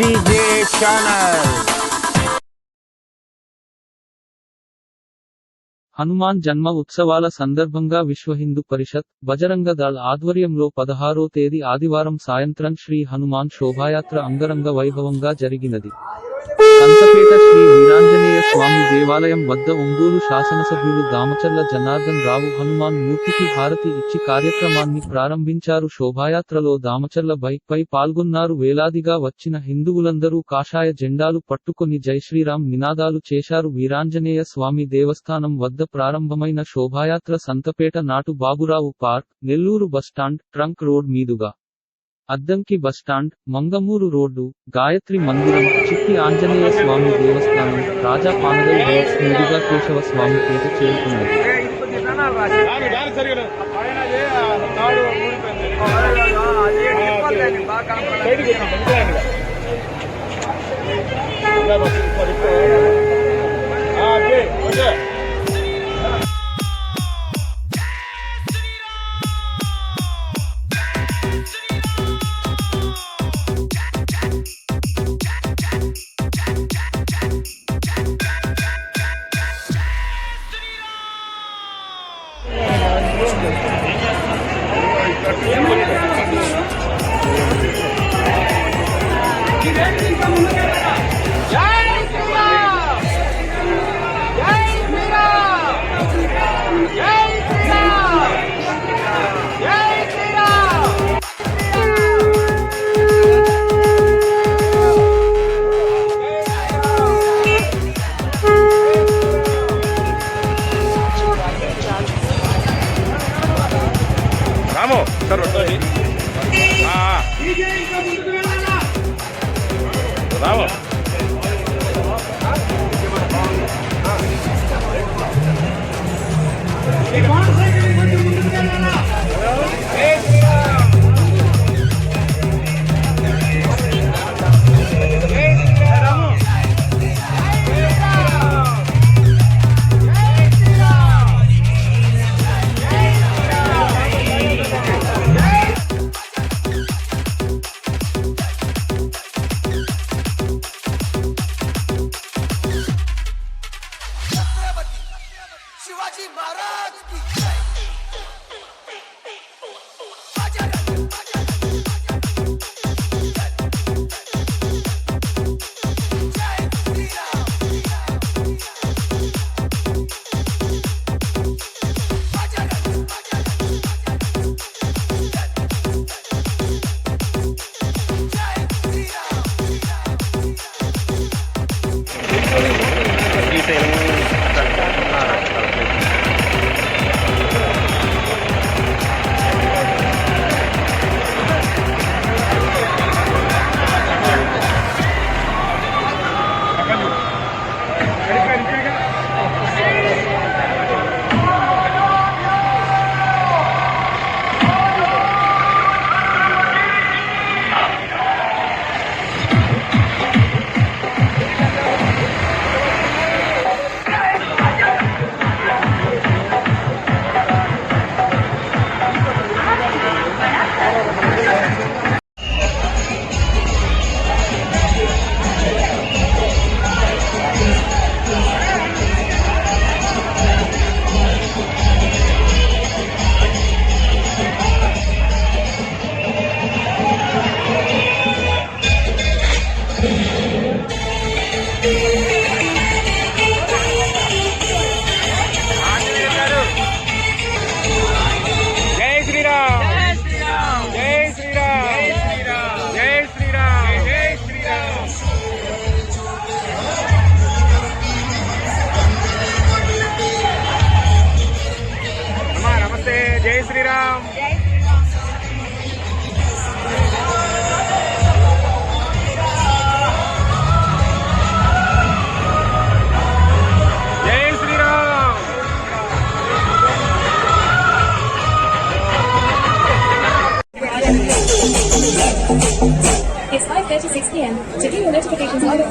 DJ channel Hanuman జన్మ ఉత్సవాల సందర్భంగా విశ్వ హిందూ పరిషత్ బజరంగ దళ్ ఆధ్వర్యంలో పదహారో తేదీ ఆదివారం సాయంత్రం శ్రీ హనుమాన్ శోభాయాత్ర అంగరంగ వైభవంగా జరిగినది. సంతపేట శ్రీ వీరాంజనేయ స్వామి దేవాలయం వద్ద ఒంగోలు శాసనసభ్యులు దామచర్ల జనార్దన్ రావు హనుమాన్ మూర్తికి హారతి ఇచ్చి కార్యక్రమాన్ని ప్రారంభించారు. శోభాయాత్రలో దామచర్ల బైక్ పై పాల్గొన్నారు. వేలాదిగా వచ్చిన హిందువులందరూ కాషాయ జెండాలు పట్టుకొని జై శ్రీరామ్ నినాదాలు చేశారు. వీరాంజనేయ స్వామి దేవస్థానం వద్ద ప్రారంభమైన శోభాయాత్ర Santhapeta Natu Baburao park Nellore bus stand trunk road మీదుగా Addanki bus stand Mangamuru road Gayatri మందిరం చిట్టి ఆంజనేయ స్వామి దేవస్థానం రాజా పానగల్ రోడ్స్ మీదుగా కేశవ స్వామి పేట చేరుకున్నది రాము సార్ ఆ, ఆ. రాము शिवाजी महाराज की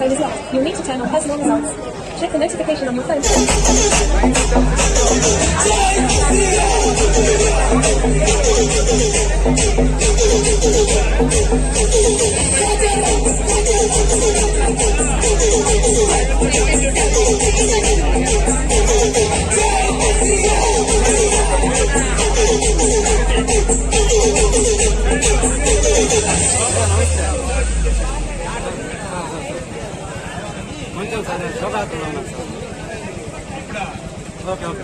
phone is locked. You'll need to turn on personal results. Check the notification on your phone. లేదు sir నేను శోభాయాత్రలో ఉన్నాను సార్ ఓకే ఓకే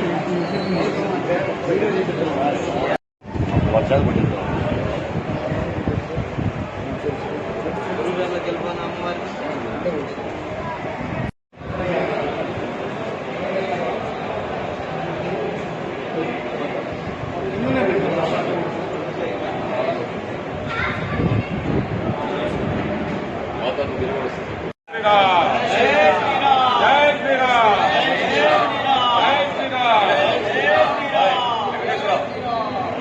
శ్రీరామ్ జై శ్రీరామ్ జై శ్రీరామ్ జై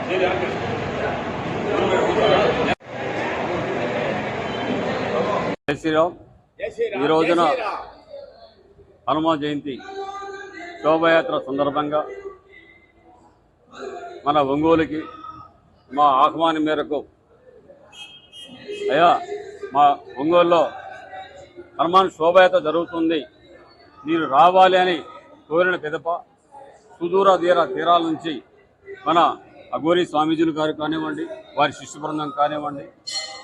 శ్రీరామ్ జై శ్రీరామ్. ఈ రోజున హనుమాన్ జయంతి శోభయాత్ర సందర్భంగా మన ఒంగోలుకి మా ఆహ్వానం మేరకు అయ్యా మా ఒంగోలులో హనుమాన్ శోభయాత్ర జరుగుతుంది. మీరు రావాలి అని కోరిన పిదప సుదూర తీర తీరాల నుంచి మన అఘోరి స్వామీజీలు గారు కానివ్వండి వారి శిష్య బృందం కానివ్వండి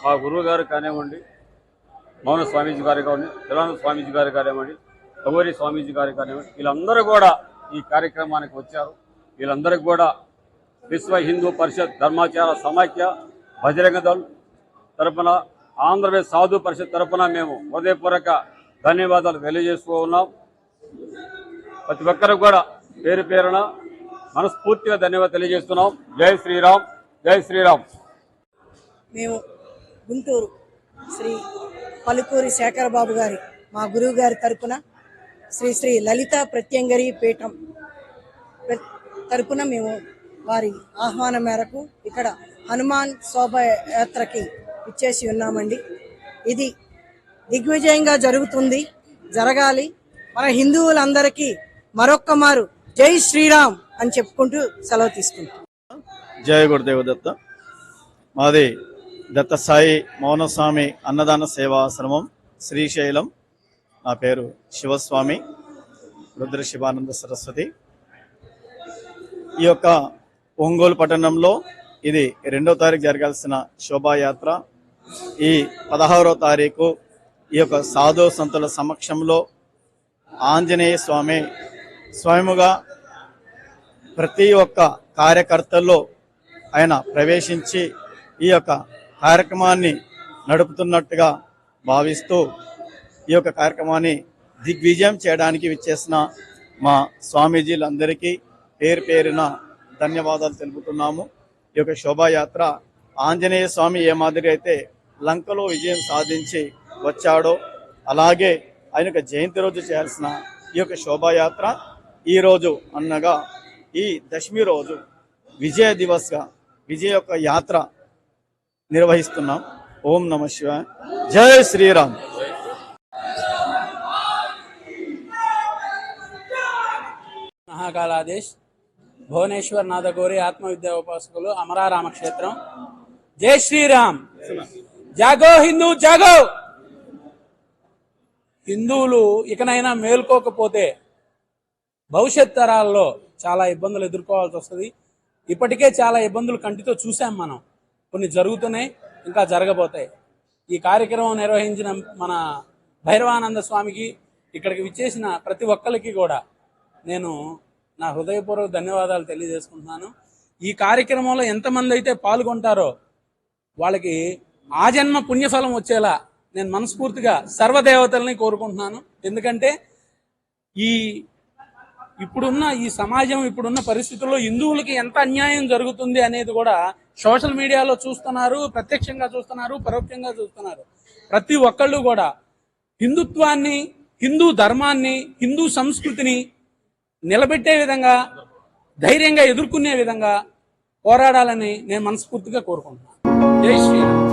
మా గురువు గారు కానివ్వండి మౌన స్వామీజీ గారు కానీ తెలంగాణ స్వామీజీ గారు కానివ్వండి కవరి స్వామీజీ గారు కానివ్వండి వీళ్ళందరూ కూడా ఈ కార్యక్రమానికి వచ్చారు. వీళ్ళందరికీ కూడా విశ్వ హిందూ పరిషత్ ధర్మాచార సమాఖ్య బజరంగ దళ్ తరపున ఆంధ్రప్రదేశ్ సాధు పరిషత్ తరపున మేము హృదయపూర్వక ధన్యవాదాలు తెలియజేస్తూ ఉన్నాం. ప్రతి ఒక్కరికి కూడా పేరు పేరున మనస్ఫూర్తిగా ధన్యవాదాలు తెలియజేస్తున్నాం. జై శ్రీరామ్ జై శ్రీరామ్. మేము గుంటూరు శ్రీ పలుకూరి శేఖరబాబు గారి మా గురువు గారి తరపున శ్రీ శ్రీ లలిత ప్రత్యంగరి పీఠం తరపున మేము వారి ఆహ్వానం మేరకు ఇక్కడ హనుమాన్ శోభయాత్రకి ఇచ్చేసి ఉన్నామండి. ఇది దిగ్విజయంగా జరుగుతుంది జరగాలి. మన హిందువులందరికీ మరొక్క మారు జై శ్రీరామ్ అని చెప్పుకుంటూ సెలవు తీసుకుంటాం జయ గురుదేవ దత్త మాది దత్త సాయి మౌనస్వామి అన్నదాన సేవాశ్రమం శ్రీశైలం. నా పేరు శివస్వామి రుద్ర శివానంద సరస్వతి. ఈ యొక్క ఒంగోలు పట్టణంలో ఇది రెండో తారీఖు జరగాల్సిన శోభాయాత్ర. ఈ పదహారో తారీఖు ఈ యొక్క సాధు సంతుల సమక్షంలో ఆంజనేయ స్వామి స్వయముగా ప్రతి ఒక్క కార్యకర్తల్లో ఆయన ప్రవేశించి ఈ యొక్క కార్యక్రమాన్ని నడుపుతున్నట్టుగా భావిస్తూ ఈ యొక్క కార్యక్రమాన్ని దిగ్విజయం చేయడానికి విచ్చేసిన మా స్వామీజీలందరికీ పేరు పేరున ధన్యవాదాలు తెలుపుతున్నాము. ఈ యొక్క శోభాయాత్ర ఆంజనేయ స్వామి ఏ మాదిరి అయితే లంకలో విజయం సాధించి వచ్చాడో అలాగే ఆయన యొక్క జయంతి రోజు చేయాల్సిన ఈ యొక్క శోభాయాత్ర ఈ రోజు అనగా ఈ దశమి రోజు విజయ దివస్గా విజయ యొక్క యాత్ర నిర్వహిస్తున్నాం. ఓం నమ శివాయ జై శ్రీరామ్. మహాకాలాదేశ్ భువనేశ్వర్ నాదగోరి ఆత్మవిద్యా ఉపాసకులు అమరారామ క్షేత్రం జై శ్రీరామ్. జాగో హిందూ జాగో! హిందువులు ఇకనైనా మేల్కోకపోతే భవిష్యత్ తరాల్లో చాలా ఇబ్బందులు ఎదుర్కోవాల్సి వస్తుంది. ఇప్పటికే చాలా ఇబ్బందులు కంటితో చూసాం మనం. కొన్ని జరుగుతున్నాయి ఇంకా జరగబోతాయి. ఈ కార్యక్రమం నిర్వహించిన మన భైరవానంద స్వామికి ఇక్కడికి విచ్చేసిన ప్రతి ఒక్కరికి కూడా నేను నా హృదయపూర్వక ధన్యవాదాలు తెలియజేసుకుంటున్నాను. ఈ కార్యక్రమంలో ఎంతమంది అయితే పాల్గొంటారో వాళ్ళకి ఆ జన్మ పుణ్యఫలం వచ్చేలా నేను మనస్ఫూర్తిగా సర్వదేవతల్ని కోరుకుంటున్నాను. ఎందుకంటే ఈ ఇప్పుడున్న ఈ సమాజం ఇప్పుడున్న పరిస్థితుల్లో హిందువులకి ఎంత అన్యాయం జరుగుతుంది అనేది కూడా సోషల్ మీడియాలో చూస్తున్నారు ప్రత్యక్షంగా చూస్తున్నారు పరోక్షంగా చూస్తున్నారు. ప్రతి ఒక్కళ్ళు కూడా హిందుత్వాన్ని హిందూ ధర్మాన్ని హిందూ సంస్కృతిని నిలబెట్టే విధంగా ధైర్యంగా ఎదుర్కొనే విధంగా పోరాడాలని నేను మనస్ఫూర్తిగా కోరుకుంటున్నాను. జై శ్రీరామ్.